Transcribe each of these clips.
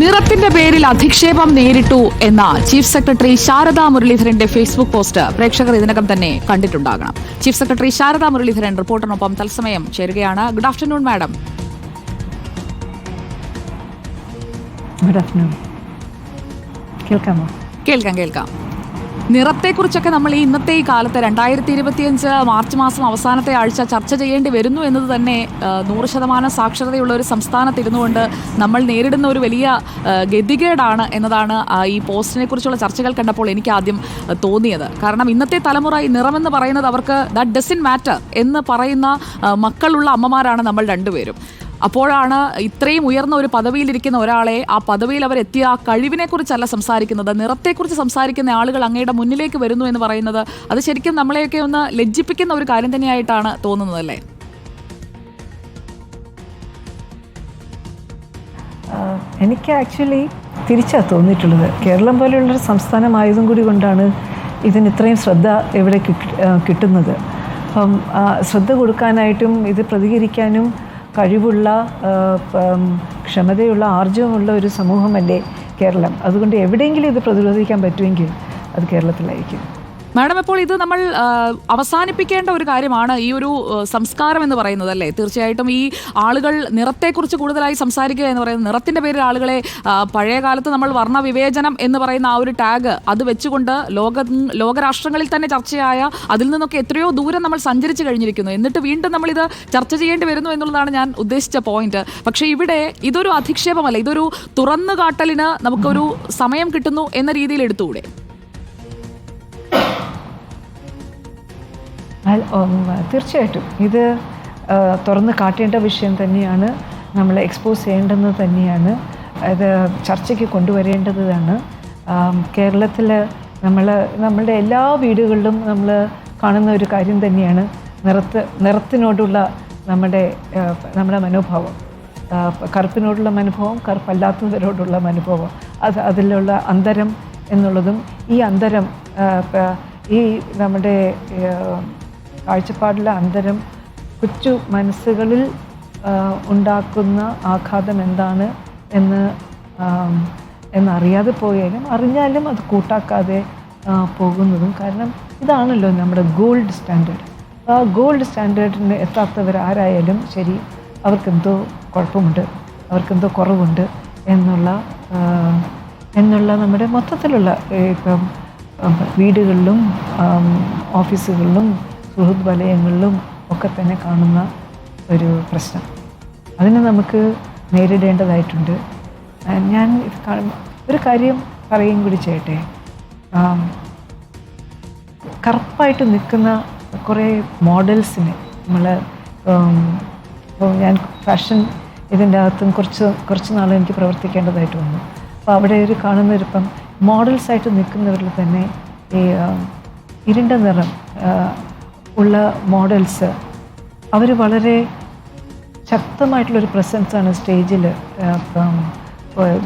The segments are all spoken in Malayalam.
നിറത്തിന്റെ പേരിൽ അധിക്ഷേപം നേരിട്ടു എന്ന ചീഫ് സെക്രട്ടറി ശാരദാ മുരളീധരന്റെ ഫേസ്ബുക്ക് പോസ്റ്റ് പ്രേക്ഷകർ ഇതിനകം തന്നെ കണ്ടിട്ടുണ്ടാകണം. ചീഫ് സെക്രട്ടറി ശാരദാ മുരളീധരൻ റിപ്പോർട്ടറിനൊപ്പം തത്സമയം ചേരുകയാണ്. Good afternoon madam. Good afternoon. കേൾക്കാമോ? കേൾക്കാം കേൾക്കാം. നിറത്തെക്കുറിച്ചൊക്കെ നമ്മൾ ഈ ഇന്നത്തെ ഈ കാലത്ത് രണ്ടായിരത്തി ഇരുപത്തിയഞ്ച് മാർച്ച് മാസം അവസാനത്തെ ആഴ്ച ചർച്ച ചെയ്യേണ്ടി വരുന്നു എന്നത് തന്നെ നൂറ് ശതമാനം സാക്ഷരതയുള്ള ഒരു സംസ്ഥാനത്തിരുന്നുകൊണ്ട് നമ്മൾ നേരിടുന്ന ഒരു വലിയ ഗതികേടാണ് എന്നതാണ് ഈ പോസ്റ്റിനെ കുറിച്ചുള്ള ചർച്ചകൾ കണ്ടപ്പോൾ എനിക്ക് ആദ്യം തോന്നിയത്. കാരണം ഇന്നത്തെ തലമുറ ഈ നിറമെന്ന് പറയുന്നത് അവർക്ക് ദാറ്റ് ഡസിൻ മാറ്റർ എന്ന് പറയുന്ന മക്കളുള്ള അമ്മമാരാണ് നമ്മൾ രണ്ടുപേരും. അപ്പോഴാണ് ഇത്രയും ഉയർന്ന ഒരു പദവിയിലിരിക്കുന്ന ഒരാളെ ആ പദവിയിൽ അവർ ആ കഴിവിനെ കുറിച്ചല്ല സംസാരിക്കുന്നത്. നിറത്തെക്കുറിച്ച് സംസാരിക്കുന്ന ആളുകൾ അങ്ങയുടെ മുന്നിലേക്ക് വരുന്നു എന്ന് പറയുന്നത് അത് ശരിക്കും നമ്മളെയൊക്കെ ഒന്ന് ലജ്ജിപ്പിക്കുന്ന ഒരു കാര്യം തന്നെയായിട്ടാണ് തോന്നുന്നത് അല്ലേ? എനിക്ക് ആക്ച്വലി തിരിച്ചാണ് തോന്നിയിട്ടുള്ളത്. കേരളം പോലെയുള്ളൊരു സംസ്ഥാനമായതും കൂടി കൊണ്ടാണ് ഇതിന് ഇത്രയും ശ്രദ്ധ എവിടെ കിട്ടുന്നത്. അപ്പം ശ്രദ്ധ കൊടുക്കാനായിട്ടും ഇത് പ്രതികരിക്കാനും കഴിവുള്ള ക്ഷമതയുള്ള ആർജവമുള്ള ഒരു സമൂഹമല്ലേ കേരളം. അതുകൊണ്ട് എവിടെയെങ്കിലും ഇത് പ്രതിരോധിക്കാൻ പറ്റുമെങ്കിൽ അത് കേരളത്തിലായിരിക്കും. മാഡം ഇപ്പോൾ ഇത് നമ്മൾ അവസാനിപ്പിക്കേണ്ട ഒരു കാര്യമാണ് ഈ ഒരു സംസ്കാരം എന്ന് പറയുന്നത് അല്ലേ? തീർച്ചയായിട്ടും ഈ ആളുകൾ നിറത്തെക്കുറിച്ച് കൂടുതലായി സംസാരിക്കുക എന്ന് പറയുന്നത് നിറത്തിന്റെ പേരിൽ ആളുകളെ പഴയ കാലത്ത് നമ്മൾ വർണ വിവേചനം എന്ന് പറയുന്ന ആ ഒരു ടാഗ് അത് വെച്ചുകൊണ്ട് ലോക ലോകരാഷ്ട്രങ്ങളിൽ തന്നെ ചർച്ചയായ അതിൽ നിന്നൊക്കെ എത്രയോ ദൂരം നമ്മൾ സഞ്ചരിച്ചു കഴിഞ്ഞിരിക്കുന്നു. എന്നിട്ട് വീണ്ടും നമ്മളിത് ചർച്ച ചെയ്യേണ്ടി വരുന്നു എന്നുള്ളതാണ് ഞാൻ ഉദ്ദേശിച്ച പോയിന്റ് പക്ഷേ ഇവിടെ ഇതൊരു അധിക്ഷേപമല്ല. ഇതൊരു തുറന്നു കാട്ടലിന് നമുക്കൊരു സമയം കിട്ടുന്നു എന്ന രീതിയിൽ എടുത്തുകൂടെ? തീർച്ചയായിട്ടും. ഇത് തുറന്ന് കാട്ടേണ്ട വിഷയം തന്നെയാണ്. നമ്മൾ എക്സ്പോസ് ചെയ്യേണ്ടത് തന്നെയാണ്. ഇത് ചർച്ചയ്ക്ക് കൊണ്ടുവരേണ്ടതാണ്. കേരളത്തിൽ നമ്മൾ നമ്മളുടെ എല്ലാ വീടുകളിലും നമ്മൾ കാണുന്ന ഒരു കാര്യം തന്നെയാണ്. നിറത്ത് നിറത്തിനോടുള്ള നമ്മുടെ നമ്മുടെ മനോഭാവം. കറുപ്പിനോടുള്ള മനോഭാവം കറുപ്പല്ലാത്തവരോടുള്ള മനോഭാവം. അത് അതിലുള്ള അന്തരം എന്നുള്ളതും ഈ അന്തരം ഈ നമ്മുടെ കാഴ്ചപ്പാടിലെ അന്തരം കൊച്ചു മനസ്സുകളിൽ ഉണ്ടാക്കുന്ന ആഘാതം എന്താണ് എന്ന് എന്നറിയാതെ പോയാലും അറിഞ്ഞാലും അത് കൂട്ടാക്കാതെ പോകുന്നതും കാരണം ഇതാണല്ലോ നമ്മുടെ ഗോൾഡ് സ്റ്റാൻഡേർഡ്. ആ ഗോൾഡ് സ്റ്റാൻഡേർഡിന് എത്താത്തവർ ആരായാലും ശരി അവർക്കെന്തോ കുഴപ്പമുണ്ട് അവർക്കെന്തോ കുറവുണ്ട് എന്നുള്ള എന്നുള്ള നമ്മുടെ മൊത്തത്തിലുള്ള ഇപ്പം വീടുകളിലും ഓഫീസുകളിലും സുഹൃത്ത് വലയങ്ങളിലും ഒക്കെ തന്നെ കാണുന്ന ഒരു പ്രശ്നം. അതിനെ നമുക്ക് നേരിടേണ്ടതായിട്ടുണ്ട്. ഞാൻ ഒരു കാര്യം പറയും കൂടി ചെയ്യട്ടെ. കറുപ്പായിട്ട് നിൽക്കുന്ന കുറേ മോഡൽസിനെ നമ്മൾ ഇപ്പോൾ ഞാൻ ഫാഷൻ ഇതിന്റെ അകത്തും കുറച്ച് കുറച്ച് നാൾ എനിക്ക് പ്രവർത്തിക്കേണ്ടതായിട്ട് വന്നു. അപ്പോൾ അവിടെ ഒരു കാണുന്നവരിപ്പം മോഡൽസായിട്ട് നിൽക്കുന്നവരിൽ തന്നെ ഈ ഇരുണ്ട നിറം ഉള്ള മോഡൽസ് അവർ വളരെ ശക്തമായിട്ടുള്ളൊരു പ്രസൻസാണ് സ്റ്റേജിൽ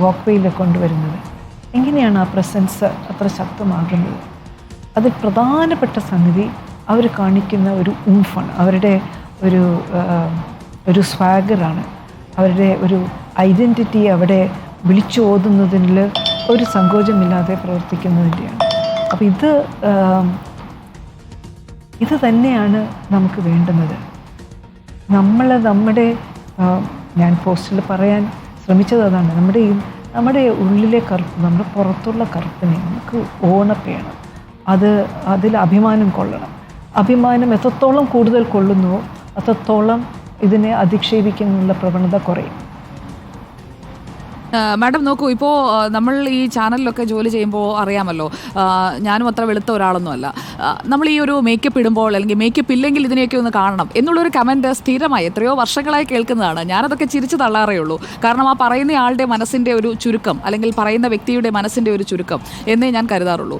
വാക്ക് വേയിൽ കൊണ്ടുവരുന്നത്. എങ്ങനെയാണ് ആ പ്രസൻസ് അത്ര ശക്തമാകുന്നത്? അതിൽ പ്രധാനപ്പെട്ട സംഗതി അവർ കാണിക്കുന്ന ഒരു ഉംഫാണ് അവരുടെ ഒരു ഒരു സ്വാഗറാണ്. അവരുടെ ഒരു ഐഡന്റിറ്റി അവിടെ വിളിച്ചോതുന്നതിൽ ഒരു സങ്കോചമില്ലാതെ പ്രവർത്തിക്കുന്നതിന്റെയാണ് അപ്പോൾ ഇത് ഇത് തന്നെയാണ് നമുക്ക് വേണ്ടുന്നത്. നമ്മൾ നമ്മുടെ ഞാൻ പോസ്റ്റിൽ പറയാൻ ശ്രമിച്ചത് അതാണ്. നമ്മുടെ ഈ നമ്മുടെ ഉള്ളിലെ കറുപ്പ് നമ്മുടെ പുറത്തുള്ള കറുപ്പിനെ നമുക്ക് ഓണപ്പെയണം. അത് അതിൽ അഭിമാനം കൊള്ളണം. അഭിമാനം എത്രത്തോളം കൂടുതൽ കൊള്ളുന്നുവോ അത്രത്തോളം ഇതിനെ അധിക്ഷേപിക്കാനുള്ള പ്രവണത കുറയും. മാഡം നോക്കൂ ഇപ്പോൾ നമ്മൾ ഈ ചാനലിലൊക്കെ ജോലി ചെയ്യുമ്പോൾ അറിയാമല്ലോ ഞാനും അത്ര വെളുത്ത ഒരാളൊന്നുമല്ല. നമ്മൾ ഈ ഒരു മേക്കപ്പ് ഇടുമ്പോൾ അല്ലെങ്കിൽ മേക്കപ്പ് ഇല്ലെങ്കിൽ ഇതിനെയൊക്കെ ഒന്ന് കാണണം എന്നുള്ളൊരു കമന്റ് സ്ഥിരമായി എത്രയോ വർഷങ്ങളായി കേൾക്കുന്നതാണ്. ഞാനതൊക്കെ ചിരിച്ചു തള്ളാറേ ഉള്ളൂ. കാരണം ആ പറയുന്ന ആളുടെ മനസ്സിന്റെ ഒരു ചുരുക്കം അല്ലെങ്കിൽ പറയുന്ന വ്യക്തിയുടെ മനസ്സിന്റെ ഒരു ചുരുക്കം എന്നേ ഞാൻ കരുതാറുള്ളൂ.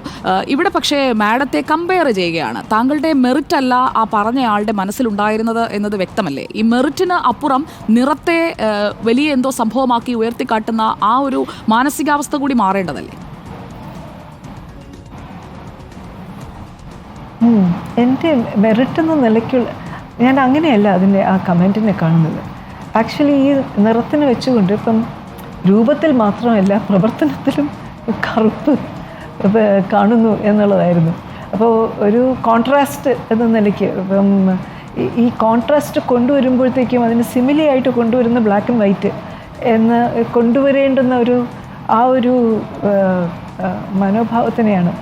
ഇവിടെ പക്ഷേ മാഡത്തെ കമ്പയർ ചെയ്യുകയാണ്. താങ്കളുടെ മെറിറ്റ് അല്ല ആ പറഞ്ഞ ആളുടെ മനസ്സിലുണ്ടായിരുന്നത് എന്നത് വ്യക്തമല്ലേ? ഈ മെറിറ്റിന് അപ്പുറം നിറത്തെ വലിയ എന്തോ സംഭവമാക്കി ഉയർത്തിക്കാട്ടുന്ന ആ ഒരു മാനസികാവസ്ഥ കൂടി മാറേണ്ടതല്ലേ. എന്റെ വെറിട്ടുന്ന നിലയ്ക്കുള്ള ഞാൻ അങ്ങനെയല്ല അതിന്റെ ആ കമന്റിനെ കാണുന്നത്. ആക്ച്വലി ഈ നിറത്തിന് വെച്ചുകൊണ്ട് ഇപ്പം രൂപത്തിൽ മാത്രമല്ല പ്രവർത്തനത്തിലും കറുപ്പ് കാണുന്നു എന്നുള്ളതായിരുന്നു. അപ്പോൾ ഒരു കോൺട്രാസ്റ്റ് എന്ന നിലയ്ക്ക് ഇപ്പം ഈ കോൺട്രാസ്റ്റ് കൊണ്ടുവരുമ്പോഴത്തേക്കും അതിന് സിമിലി ആയിട്ട് കൊണ്ടുവരുന്ന ബ്ലാക്ക് ആൻഡ് വൈറ്റ് എന്ന് കൊണ്ടുവരേണ്ടുന്ന ഒരു ആ ഒരു മനോഭാവത്തിനെയാണ്